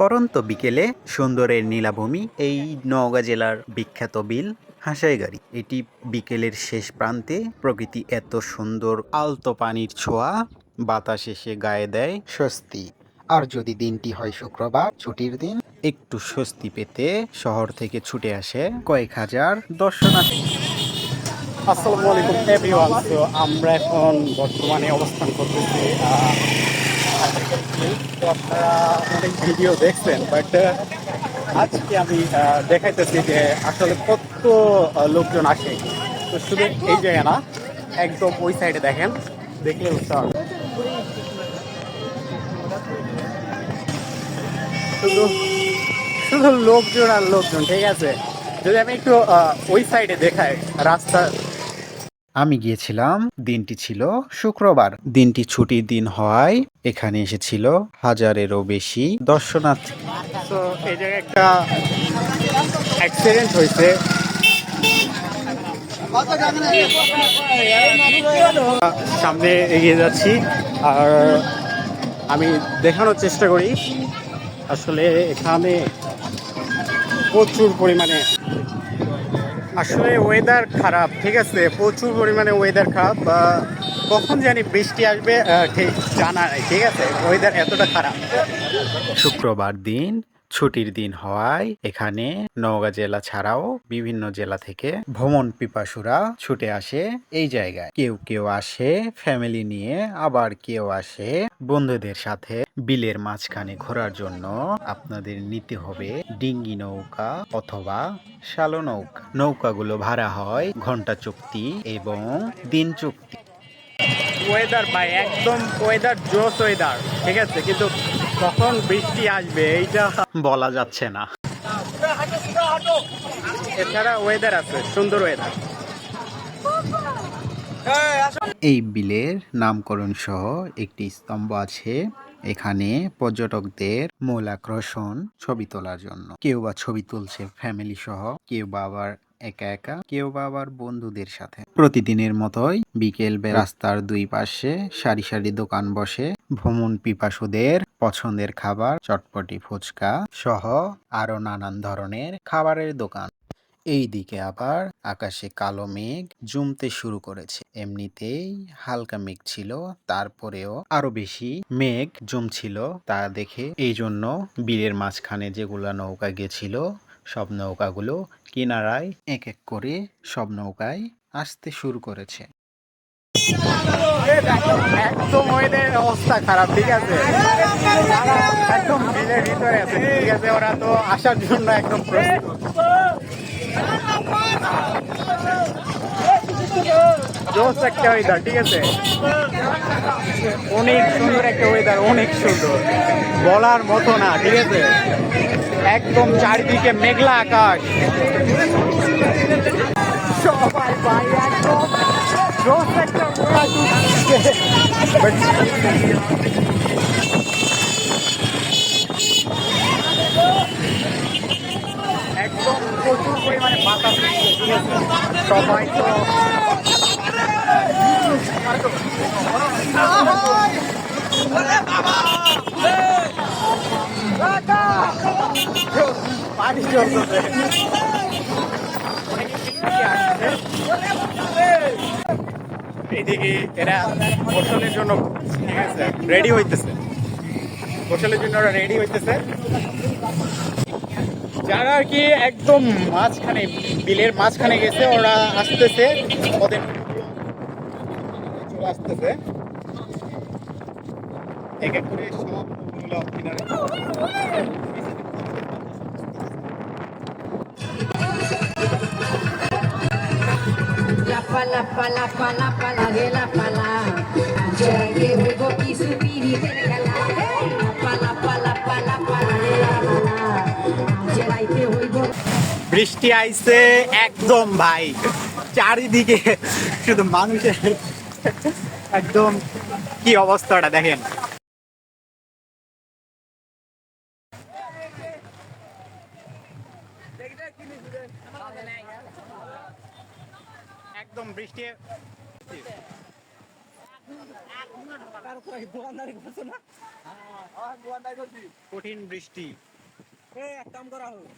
পরন্ত বিকেলে সুন্দরের নীলাভূমি, এই নওগাঁ জেলার বিখ্যাত বিল হাসাইগাড়ি এটি বিকেলের শেষ প্রান্তে প্রকৃতি এত সুন্দর আলতো পানির ছোঁয়া, বাতাস এসে গায়ে দেয় স্বস্তি। আর যদি দিনটি হয় শুক্রবার, ছুটির দিন, একটু স্বস্তি পেতে শহর থেকে ছুটে আসে কয়েক হাজার দর্শনার্থী। আসসালামু আলাইকুম এভরিওয়ান আমরা এখন বর্তমানে অবস্থান করতেছি অনেক ভিডিও দেখছেন বাট আজকে আমি দেখাইতেছি যে আসলে কত লোকজন আসে। তো শুধু এই জায়গা না, একদম ওই সাইডে দেখেন, দেখলে বুঝতে শুধু লোকজন আর লোকজন, ঠিক আছে? যদি আমি একটু ওই সাইডে দেখাই রাস্তা আমি গিয়েছিলাম, দিনটি ছিল শুক্রবার। দিনটি ছুটির দিন হওয়ায় এখানে এসেছিল হাজারেরও বেশি দর্শনার্থী। তো এই জায়গায় একটা অ্যাক্সিডেন্ট হয়েছে। সামনে এগিয়ে যাচ্ছি আর আমি দেখানোর চেষ্টা করি। আসলে এখানে প্রচুর পরিমাণে আসলে ওয়েদার খারাপ, ঠিক আছে? প্রচুর পরিমাণে ওয়েদার খারাপ কখন জানি বৃষ্টি আসবে ঠিক জানা নাই, ঠিক আছে? ওয়েদার এতটা খারাপ। শুক্রবার দিন ছুটির দিন হওয়ায় এখানে নওগাঁ জেলা ছাড়াও বিভিন্ন জেলা থেকে ভ্রমণ পিপাসুরা ছুটে আসে এই জায়গায়। কেউ কেউ আসে ফ্যামিলি নিয়ে, আবার কেউ আসে বন্ধুদের সাথে বিলের মাঝখানে ঘোরার জন্য। আপনাদের নিতে হবে ডিঙ্গি নৌকা অথবা শালো নৌকা। নৌকাগুলো ভাড়া হয় ঘণ্টা চুক্তি এবং দিন চুক্তি। ওয়েদার ভাই, একদম ওয়েদার জোস ওয়েদার ঠিক আছে? কিন্তু কখন বৃষ্টি আসবে, এইটা বলা যাচ্ছে না। এছাড়া ওয়েদার আছে, সুন্দর ওয়েদার এই বিলের নামকরণ সহ একটি স্তম্ভ আছে, এখানে পর্যটকদের মূল আকর্ষণ ছবি তোলার জন্য। কেউ বা ছবি তুলছে ফ্যামিলি সহ, কেউ বা আবার একা একা কেউ বা আবার বন্ধুদের সাথে। প্রতিদিনের মতোই বিকেল রাস্তার দুই পাশে সারি সারি দোকান বসে ভ্রমণ পিপাসুদের পছন্দের খাবার, চটপটি ফুচকা সহ আরও নানান ধরনের খাবারের দোকান। এই দিকে আবার আকাশে কালো মেঘ জমতে শুরু করেছে। এমনিতেই হালকা মেঘ ছিল, তারপরেও আরও বেশি মেঘ জমছিল তা দেখে। এই জন্য বিলের মাঝখানে যেগুলা নৌকা গেছিল সব নৌকাগুলো কিনারায় এক এক করে সব নৌকায় আসতে শুরু করেছে। একদম ওয়েদার অবস্থা খারাপ, ঠিক আছে? একদম বিলের ভিতরে আছে, ঠিক আছে? ওরা তো আসার জন্য একদম জোস একটা ওয়েদার ঠিক আছে? অনেক সুন্দর একটা ওয়েদার অনেক সুন্দর। বলার মতো না, ঠিক আছে? একদম চারিদিকে মেঘলা আকাশ। সবাই ভাই একদম একটা একদম প্রচুর পরিমাণে বাতাস? সবাই তো এদিকে এরা গোসলের জন্য রেডি হইতেছে। গোসলের জন্য ওরা রেডি হইতেছে। যারা আর কি একদম মাঝখানে, বিলের মাঝখানে গেছে, ওরা আসতেছে। ওদের আসতেছে। এক এক করে সবগুলো Ayer que juego y subir y regala. La pala, pala, pala, pala, de la pala. Ayer ahí te juego. বৃষ্টি আইছে একদম ভাই চারিদিকে শুধু মানুষের একদম কি অবস্থাটা দেখেন একদম বৃষ্টি। কঠিন বৃষ্টি। এক কাম করা হোক